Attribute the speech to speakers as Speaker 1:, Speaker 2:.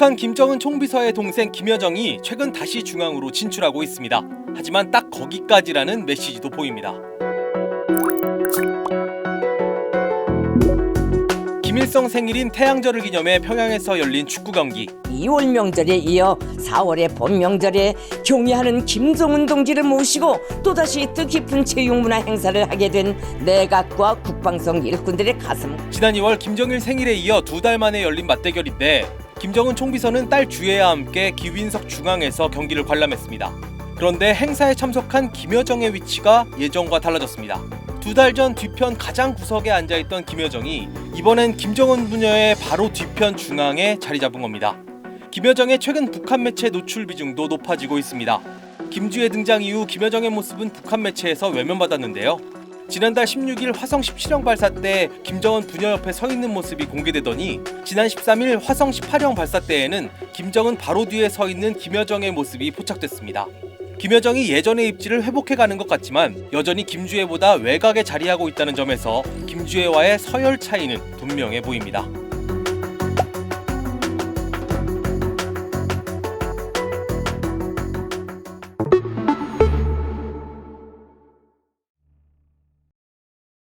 Speaker 1: 북한 김정은 총비서의 동생 김여정이 최근 다시 중앙으로 진출하고 있습니다. 하지만 딱 거기까지라는 메시지도 보입니다. 김일성 생일인 태양절을 기념해 평양에서 열린 축구 경기.
Speaker 2: 2월 명절에 이어 4월의 본 명절에 경의하는 김정은 동지를 모시고 또다시 뜻깊은 체육문화 행사를 하게 된 내각과 국방성 일꾼들의 가슴
Speaker 1: 지난 2월 김정일 생일에 이어 두 달 만에 열린 맞대결인데 김정은 총비서는 딸 주애와 함께 기윈석 중앙에서 경기를 관람했습니다. 그런데 행사에 참석한 김여정의 위치가 예정과 달라졌습니다. 두 달 전 뒤편 가장 구석에 앉아있던 김여정이 이번엔 김정은 부녀의 바로 뒤편 중앙에 자리 잡은 겁니다. 김여정의 최근 북한 매체 노출 비중도 높아지고 있습니다. 김주의 등장 이후 김여정의 모습은 북한 매체에서 외면받았는데요. 지난달 16일 화성 17형 발사 때 김정은 부녀 옆에 서 있는 모습이 공개되더니 지난 13일 화성 18형 발사 때에는 김정은 바로 뒤에 서 있는 김여정의 모습이 포착됐습니다. 김여정이 예전의 입지를 회복해가는 것 같지만 여전히 김주애보다 외곽에 자리하고 있다는 점에서 김주애와의 서열 차이는 분명해 보입니다.